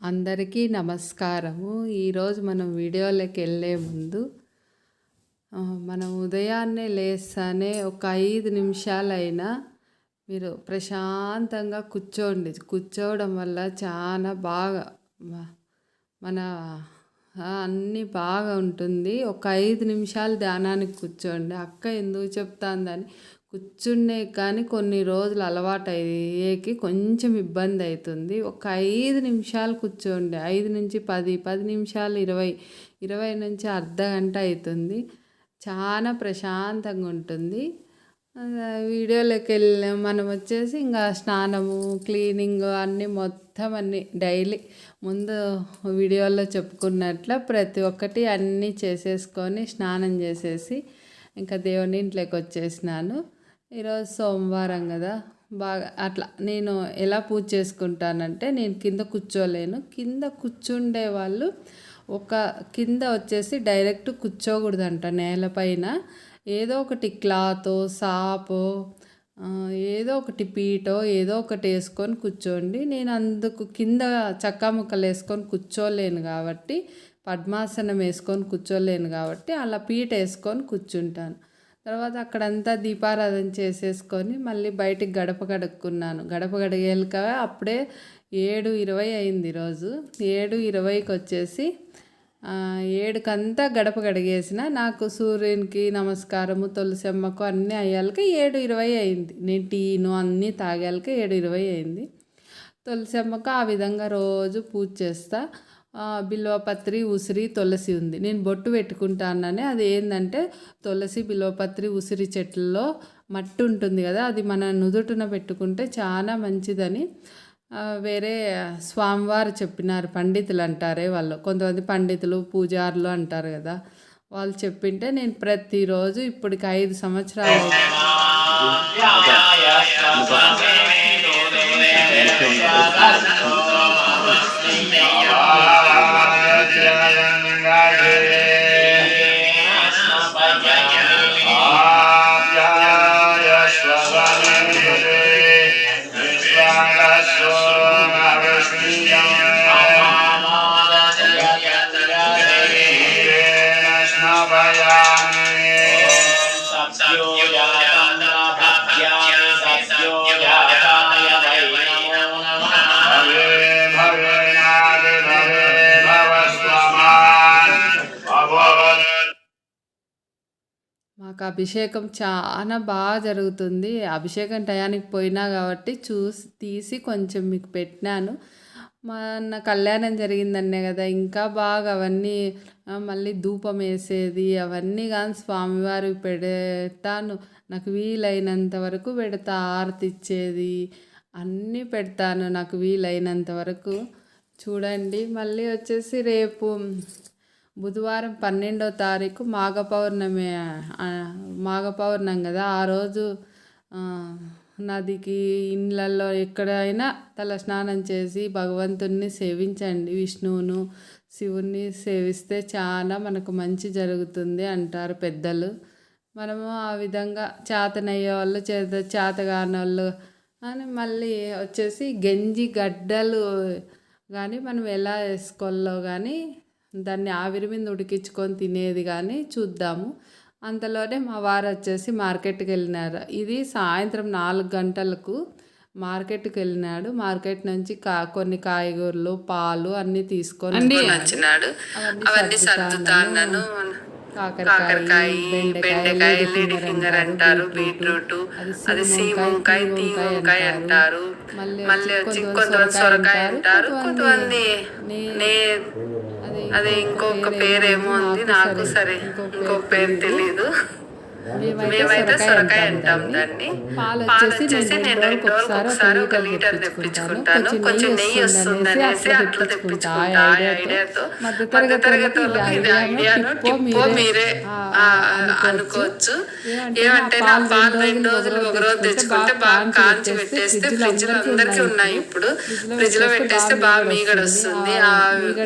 అందరికీ నమస్కారము. ఈరోజు మనం వీడియోలోకి వెళ్ళే ముందు మనం ఉదయాన్నే లేస్తానే ఒక ఐదు నిమిషాలైనా మీరు ప్రశాంతంగా కూర్చోండి. కూర్చోవడం వల్ల చాలా బాగా మన అన్నీ బాగా ఉంటుంది. ఒక ఐదు నిమిషాలు ధ్యానానికి కూర్చోండి. అక్క ఎందుకు చెప్తాందని కూర్చునే కానీ కొన్ని రోజులు అలవాటు అయ్యేకి కొంచెం ఇబ్బంది అవుతుంది ఒక ఐదు నిమిషాలు కూర్చోండి. ఐదు నుంచి పది పది నిమిషాలు ఇరవై ఇరవై నుంచి అర్ధ గంట అవుతుంది చాలా ప్రశాంతంగా ఉంటుంది. వీడియోలోకి వెళ్ళి మనం వచ్చేసి ఇంకా స్నానము క్లీనింగ్ అన్నీ మొత్తం అన్నీ డైలీ ముందు వీడియోలో చెప్పుకున్నట్ల ప్రతి ఒక్కటి అన్నీ చేసేసుకొని స్నానం చేసేసి ఇంకా దేవుని ఇంట్లోకి వచ్చేసినాను. ఈరోజు సోమవారం కదా. బాగా అట్లా నేను ఎలా పూజ చేసుకుంటానంటే నేను కింద కూర్చోలేను. కింద కూర్చుండే వాళ్ళు ఒక కింద వచ్చేసి డైరెక్ట్ కూర్చోకూడదంట నేలపైన ఏదో ఒకటి క్లాతో సాపో ఏదో ఒకటి పీటో ఏదో ఒకటి వేసుకొని కూర్చోండి. నేను అందుకు కింద చక్కా ముక్కలు వేసుకొని కూర్చోలేను కాబట్టి పద్మాసనం వేసుకొని కూర్చోలేను కాబట్టి అలా పీట వేసుకొని కూర్చుంటాను. తర్వాత అక్కడంతా దీపారాధన చేసేసుకొని మళ్ళీ బయటికి గడప కడుక్కున్నాను. గడప కడిగేలక అప్పుడే ఏడు ఇరవై అయింది ఈరోజు ఏడు ఇరవైకి వచ్చేసి ఏడుకంతా గడప గడిగేసిన నాకు సూర్యునికి నమస్కారము తులసమ్మకు అన్నీ అయ్యాలకి ఏడు ఇరవై అయింది. నేను టీను అన్నీ తాగాలకి ఏడు ఇరవై అయింది. తులసమ్మకు ఆ విధంగా రోజు పూజ చేస్తా. బిల్వపత్రి ఉసిరి తులసి ఉంది. నేను బొట్టు పెట్టుకుంటానని అది ఏంటంటే తులసి బిల్వపత్రి ఉసిరి చెట్లలో మట్టి ఉంటుంది కదా అది మన నుదుటిన పెట్టుకుంటే చాలా మంచిదని ఆ, వేరే స్వామివారు చెప్పినారు పండితులు అంటారే వాళ్ళు. కొంతమంది పండితులు పూజారులు అంటారు కదా వాళ్ళు చెప్పింటే నేను ప్రతిరోజు ఇప్పటికి ఐదు సంవత్సరాలు మాకు అభిషేకం చాలా బాగా జరుగుతుంది. అభిషేకం టయానికి పోయినా కాబట్టి చూసి తీసి కొంచెం మీకు పెట్టినాను. మన కళ్యాణం జరిగిందనే కదా ఇంకా బాగా అవన్నీ మళ్ళీ ధూపం వేసేది అవన్నీ కానీ స్వామివారికి పెడతాను. నాకు వీలైనంత వరకు పెడతా ఆరతి ఇచ్చేది అన్నీ పెడతాను నాకు వీలైనంత వరకు. చూడండి మళ్ళీ వచ్చేసి రేపు బుధవారం పన్నెండో తారీఖు మాఘ పౌర్ణమి మాఘ పౌర్ణం కదా. ఆ రోజు నదికి ఇండ్లల్లో ఎక్కడైనా తల స్నానం చేసి భగవంతుణ్ణి సేవించండి. విష్ణువును శివుణ్ణి సేవిస్తే చాలా మనకు మంచి జరుగుతుంది అంటారు పెద్దలు. మనము ఆ విధంగా చేతనయ్యే వాళ్ళు చేత చేతగాని వాళ్ళు అని మళ్ళీ వచ్చేసి గంజి గడ్డలు కానీ మనం ఎలా వేసుకోవాలో కానీ దాన్ని ఆవిరి మీద ఉడికించుకొని తినేది కానీ చూద్దాము. అంతలోనే మా వారు వచ్చేసి మార్కెట్కి వెళ్ళినారు. ఇది సాయంత్రం నాలుగు గంటలకు మార్కెట్కి వెళ్ళినాడు. మార్కెట్ నుంచి కా కొన్ని కాయగూరలు పాలు అన్నీ తీసుకొని వచ్చినాడు అవన్నీ సర్దుతాను కాకరకాయ బెండకాయ లేడీ ఫింగర్ అంటారు బీట్రూట్ అది సీమంకాయ తీవంకాయ అంటారు. మళ్ళీ వచ్చి కొంతమంది సొరకాయ అంటారు. కొంతమంది నే అది ఇంకొక పేరేమో ఉంది నాకు సరే. ఇంకొక పేరు తెలీదు. మేమైతే సొరకాయ అంటాం దాన్ని. పాలు వచ్చేసి నేను రెండు రోజులకు ఒకసారి ఒక లీటర్ తెప్పించుకుంటాను. కొంచెం నెయ్యి వస్తుంది అనేసి అట్లా తెప్పించుకుంటా. ఆ ఐడియాతో మధ్య తరగతి ఇది ఐడియాను టిప్పో మీరే అనుకోవచ్చు. ఏమంటే నా పాలు రెండు రోజులు ఒక రోజు తెచ్చుకుంటే బాగా కాంచి పెట్టేస్తే ఫ్రిడ్జ్లో అందరికీ ఉన్నాయి. ఇప్పుడు. ఫ్రిడ్జ్లో పెట్టేస్తే బాగా మీగడ వస్తుంది ఆ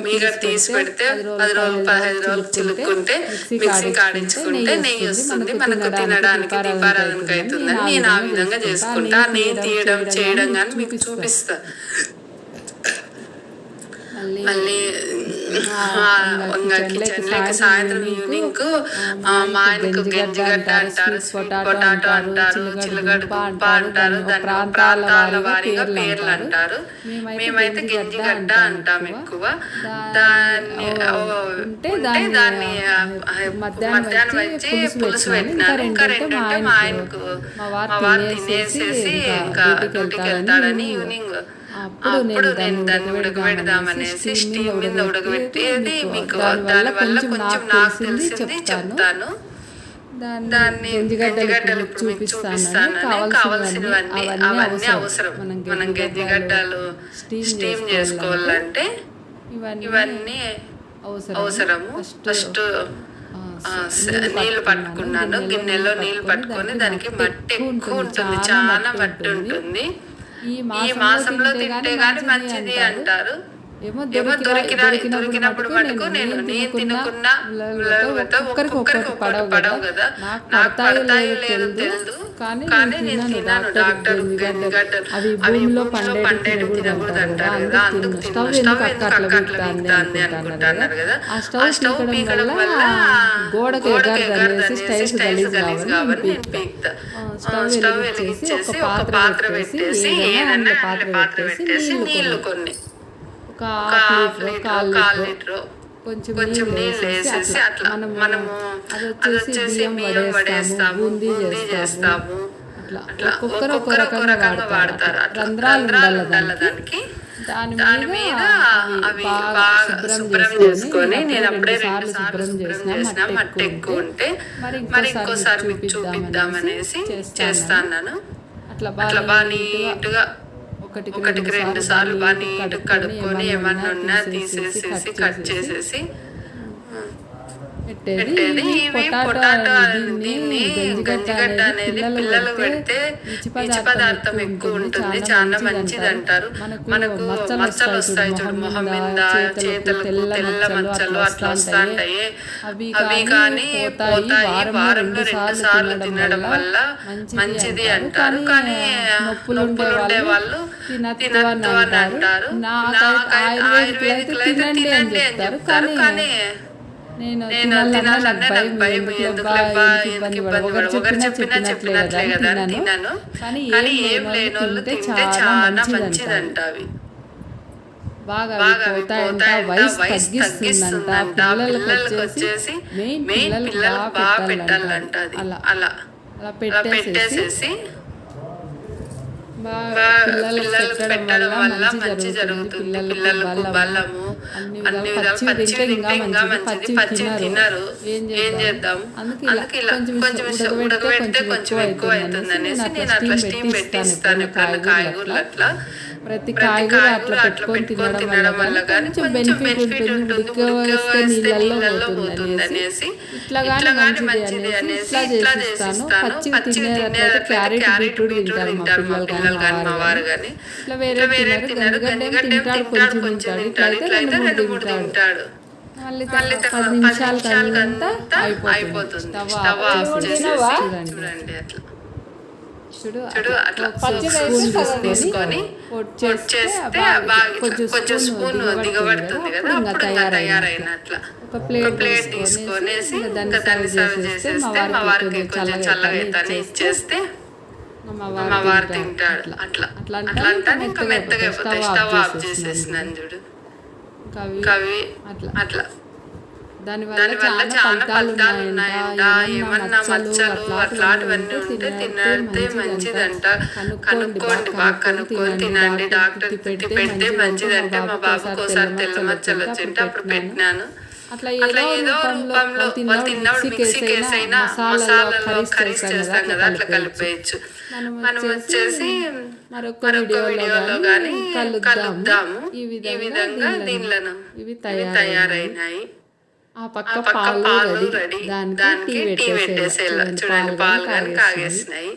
మీగడ తీసి పెడితే పది రోజులు పదహైదు రోజులు చిలుక్కుంటే మిక్సీ కాడించుకుంటే నెయ్యి వస్తుంది. మనకు తినడానికి దీపారాధనకు అవుతుందని నేను ఆ విధంగా చేసుకుంటా. నెయ్యి తీయడం చేయడం కానీ మీకు చూపిస్తా. మళ్ళీ ఇంకా కిచెన్ లేక సాయంత్రం ఈవినింగ్ మా ఆయనకు గెంజిగడ్డ అంటారు పొటాటో అంటారు చిలగడ దుంప అంటారు దాని ప్రాంతాల వారీగా పేర్లు అంటారు. మేమైతే గెంజిగడ్డ అంటాం ఎక్కువ. దాన్ని ఉంటే దాన్ని మధ్యాహ్నం వచ్చి పులుసు పెట్టినాను ఇంకా రెండు ఉంటే మా ఆయనకు మా వారు తినేసేసి ఇంకా డ్యూటీకి వెళ్తాడని ఈవినింగ్ అప్పుడు నేను దాన్ని ఉడకబెడదామనేసి స్టీమ్ మీద ఉడకబెట్టేది మీకు దానివల్ల కొంచెం నాకు తెలిసింది చెప్తాను. దాన్ని గెంజిగడ్డలు ఇప్పుడు మీకు చూపిస్తానని కావాల్సినవన్నీ అవన్నీ అవసరం. మనం గెంజిగడ్డలు స్టీమ్ చేసుకోవాలంటే ఇవన్నీ అవసరము. ఫస్ట్ నీళ్ళు పట్టుకున్నాను. గిన్నెలో నీళ్ళు పట్టుకొని దానికి మట్టి ఎక్కువ ఉంటుంది చాలా మట్టి ఉంటుంది. ఈ మాసంలో తింటే గాని మంచిది అంటారు. ఏమో దొరికిన దొరికినప్పుడు మటుకు నేను నేను తినుకున్న ఉలవలతో ఒక్కొక్కరికి ఒక్కొక్కటి పడవు కదా. నాకు పడతాయో లేదో తెలియదు కానీ నేను తిన్నాను డాక్టర్ అవి భూమిలో పండేటి తినకూడదు అంటారు. కదా అందుకు స్టవ్ ఎందుకు అక్క అట్లా పెడుతుంది అనుకుంటున్నారు కదా. ఆ స్టవ్ పీకడం వల్ల గోడకు ఎగరదు అనేసి స్టైల్స్ గలీజ్ కావాలి స్టవ్ వెలిగించేసి ఒక పాత్ర పెట్టేసి పాత్ర పెట్టేసి నీళ్ళు కొన్ని. ఒక హాఫ్ లీటర్ కాల్ లీటర్. కొంచెం కొంచెం నీళ్ళు వేసేసి అట్లా మనము అది వచ్చేసి బియ్యం వడేస్తాము బూందీ చేస్తాము. అట్లా ఒక్కొక్కరు ఒక్కొక్క రకంగా వాడతారు. రంధ్రాలు ఉండాలి దానికి. దాని మీద అవి బాగా శుభ్రం చేసుకొని నేను అప్పుడే రెండు సార్లు శుభ్రం చేసిన మట్టి ఎక్కువ ఉంటే మరి ఇంకోసారి మీకు చూపిద్దామనేసి చేస్తాను. అట్లా బాగా నీట్గా ఒకటికి రెండు సార్లు బాగా నీట్ కడుక్కొని ఏమన్నా ఉన్నా తీసేసి తీసేసేసి కట్ చేసేసి పెట్టేది పొటాటో దీన్ని గంజిగడ్డ అనేది పిల్లలు పెడితే పీచు పదార్థం ఎక్కువ ఉంటుంది చాలా మంచిది అంటారు మనకు మచ్చలు వస్తాయి చూడు మొహం మీద చేతులకు తెల్ల మచ్చలు అట్లా వస్తాయి అవి కానీ పోతాయి వారంలో రెండు సార్లు తినడం వల్ల మంచిది అంటారు. కానీ నొప్పులు ఉండే వాళ్ళు తినద్దు అని అంటారు. నాకైతే ఆయుర్వేదిక్లో అయితే తినండి అని చెప్తారు. కానీ నేను నేను తినాలన్నా నాకు భయం భయం ఎందుకు ఇబ్బంది ఇబ్బంది ఒకరు చెప్పినా చెప్పినా చెప్పినట్లే కదా తిన్నాను. కానీ ఏం లేని వాళ్ళు తింటే చాలా మంచిదంట. అవి. బాగా వయసు తగ్గిస్తుందంట. పిల్లలకు వచ్చేసి మెయిన్ పిల్లలకు బాగా పెట్టాలంట. అది. అలా. అలా. పెట్టేసేసి పిల్లలకు పిల్లలకు పెట్టడం వల్ల మంచి జరుగుతుంది. పిల్లలకు బలము అన్ని విధాలు పచ్చి తింటే ఇంకా మంచిది. పచ్చి తినరు. ఏం చేద్దాం? అందుకే ఇలా కొంచెం ఉడకబెడితే కొంచెం ఎక్కువ అవుతుంది అనేసి నేను అట్లా స్టీమ్ పెట్టిస్తాను పెట్టిస్తాను ఎప్పుడైనా ఎప్పుడైనా కాయగూరలు అట్లా. ప్రతి కాయగూర అట్లా పెట్టుకొని తినడం వల్ల కానీ కొంచెం బెనిఫిట్ ఉంటుంది. ఉడక వేస్తే నీళ్ళల్లో పోతుంది అనేసి ఇట్లా కానీ ఇట్లా మంచిది అనేసి ఇట్లా ఇట్లా చేసిస్తాను తినేటట్లయితే తినేటట్లయితే క్యారెట్ బీట్రూట్ తింటారు మా పిల్లలు కానీ మా వారు కానీ. ఇట్లా వేరే ఇట్లా వేరే తినరు. గంజిగడ్డ తింటాడు కొంచెం తింటాడు. ఇట్లయితే ఇట్లయితే రెండు మూడు తింటాడు. మళ్ళీ పది పది నిమిషాలకి నిమిషాలకంతా అయిపోతుంది. స్టవ్ ఆఫ్ చూడండి అట్లా. చూడు తీసుకొని చేస్తే కొంచెం స్పూన్ దిగబడుతుంది కదా అప్పుడు తయారైనట్ల. ఒక ప్లేట్ తీసుకొనేసి దాన్ని సర్వ్ చేసేస్తే మా వారికి కొంచెం చల్లగా అవుతాను ఇచ్చేస్తే మా వారు తింటాడు అట్లా. అట్లా. అంటే ఇంకా మెత్తగా అయిపోతాయి. స్టవ్ ఆఫ్ చేసేసినాను చూడు. అవి అట్లా. అట్లా. దానివల్ల చాలా ఫలితాలు ఉన్నాయంట. ఏమన్నా మచ్చలు అట్లాంటివన్నీ ఉంటే తినడితే మంచిదంట కనుక్కోండి బాగా కనుక్కొని తినండి. డాక్టర్ పెడితే మంచిదంటే మా బాబుకి ఒకసారి తెల్ల మచ్చలు వచ్చింటే అప్పుడు పెట్టినాను. అట్లా ఏదో రూపంలో తిన్నప్పుడు మిక్సీ కేసు అయినా మసాలాలో కర్రీస్ చేస్తాం కదా అట్లా కలిపేయచ్చు. మనం వచ్చేసి మరొక వీడియోలో కానీ కలుద్దాము. ఈ విధంగా దీనిలను ఇవి తయారైనాయి. ఆ పక్క పాలు రెడీ. దానికి టీ పెట్టేసేయాలి. చూడండి పాలు కానీ కాగేసినాయి.